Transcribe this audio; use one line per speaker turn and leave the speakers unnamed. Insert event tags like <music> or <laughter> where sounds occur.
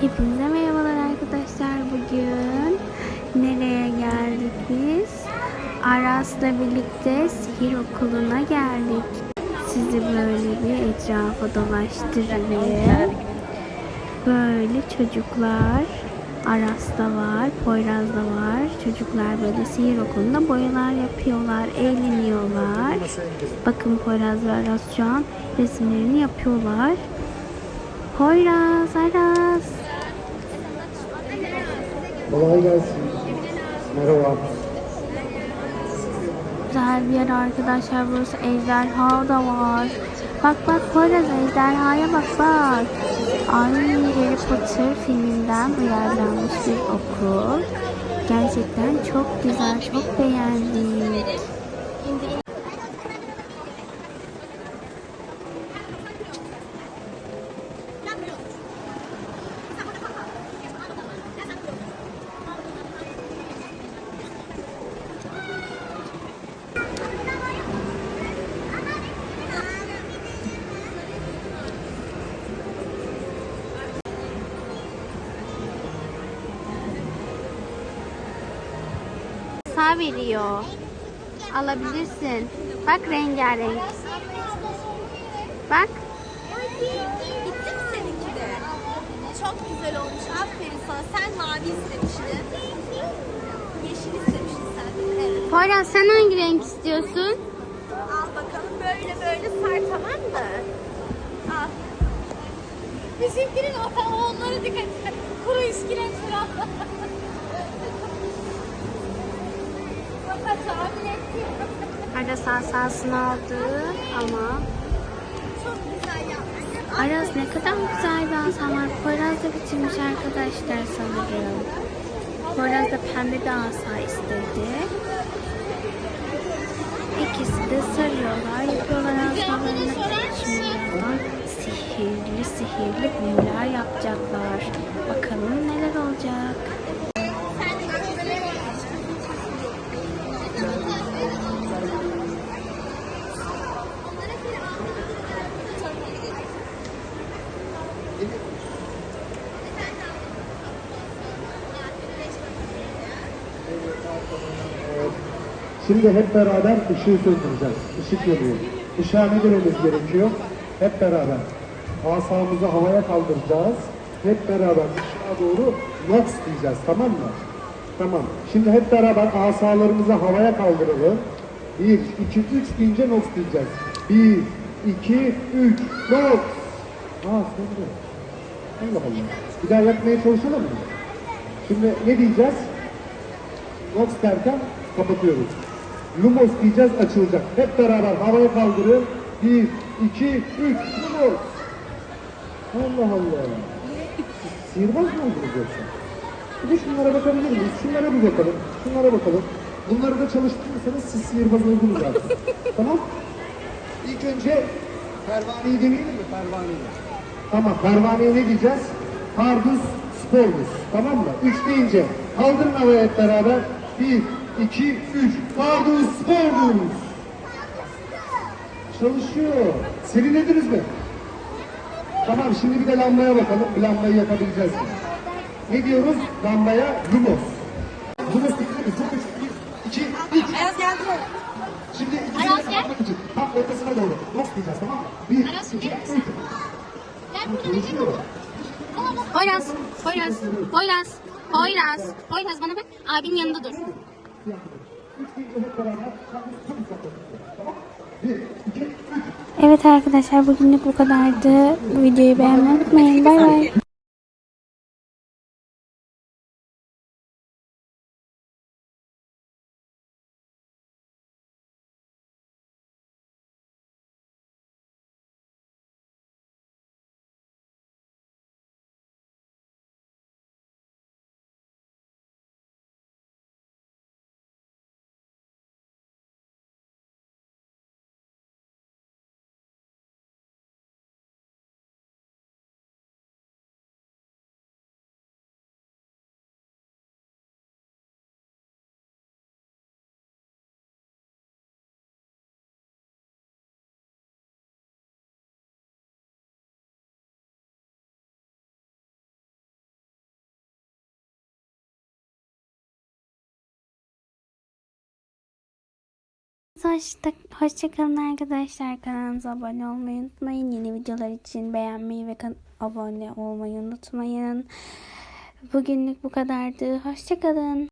Hepinize merhabalar arkadaşlar. Bugün nereye geldik biz? Aras'la birlikte sihir okuluna geldik. Sizi böyle bir etrafa dolaştırayım. Böyle çocuklar Aras'ta var, Poyraz'da var. Çocuklar böyle sihir okulunda boyalar yapıyorlar, eğleniyorlar. Bakın Poyraz ve Aras şu an resimlerini yapıyorlar. Poyraz, Aras.
Kolay gelsin. Merhaba.
Güzel bir yer arkadaşlar burası ejderha da var. Bak bak Poyraz ejderhaya bak bak. Ay Harry Potter filminden uyarlanmış bir okul. Gerçekten çok güzel, çok beğendik. Sağ veriyor. Alabilirsin. Bak rengarenk. Bak.
Bitti mi seninki de? Çok güzel olmuş. Aferin sana. Sen mavi istemiştin. Yeşil istemiştin sen de. Evet.
Poyraz sen hangi renk istiyorsun?
Al bakalım. Böyle böyle sar tamam mı? Al. Bizimkinin o onlara dikkat et. Kuru iskelet falan. <laughs>
Aras asasını aldı ama. Aras ne kadar güzel bir asam var. Poyraz da bitirmiş arkadaşlar sanırım. Poyraz da pembe bir asa istedi. İkisi de sarıyorlar, yapıyorlar asalarını. Şimdi birazdan sihirli sihirli büyüler yapacaklar. Bakalım neler olacak.
Şimdi hep beraber ışığı söndüreceğiz. Işık yanıyor. Işığa ne dememiz gerekiyor? Hep beraber. Asamızı havaya kaldıracağız. Hep beraber ışığa doğru Nox diyeceğiz. Tamam mı? Tamam. Şimdi hep beraber asalarımızı havaya kaldıralım. 1, 2, 3 deyince Nox diyeceğiz. 1, 2, 3, Nox. Aa söndü. Allah Allah. Bir daha yapmaya çalışalım mı? Şimdi ne diyeceğiz? Nox derken kapatıyoruz. Lumos diyeceğiz açılacak. Hep beraber havaya kaldırın. Bir, iki, üç. Lumos. Allah Allah. Sihirbaz mı oldunuz yoksa? Bir de şunlara bakabilir miyiz? Şunlara bir bakalım. Şunlara bakalım. Bunları da çalıştırırsanız siz sihirbaz oldunuz artık. <laughs> tamam? İlk önce pervaneyi demeyelim mi? Pervaneyi. Tamam. Pervaneye ne diyeceğiz? Pardus sporus. Tamam mı? Üç deyince kaldırın havaya hep beraber. Bir, iki, üç. Pardus sporus. Çalışıyor. Serinlediniz mi? Tamam şimdi bir de lambaya bakalım. Bir lambayı yapabileceğiz mi? Ne diyoruz? Lambaya lumos. Lumos iki, üç.
Ayaz geldi.
Şimdi ikisini kapatmak için tam ortasına doğru. Nos diyeceğiz tamam mı? Bir, iki, üç. Çalışıyor.
Poyraz, Poyraz, Poyraz, Poyraz, Poyraz bana bak. Abinin yanında dur. Evet arkadaşlar bugünlük bu kadardı. Bu videoyu beğenmeyi unutmayın. Bay bay. Hoşçakalın arkadaşlar. Kanalımıza abone olmayı unutmayın. Yeni videolar için beğenmeyi ve abone olmayı unutmayın. Bugünlük bu kadardı. Hoşçakalın.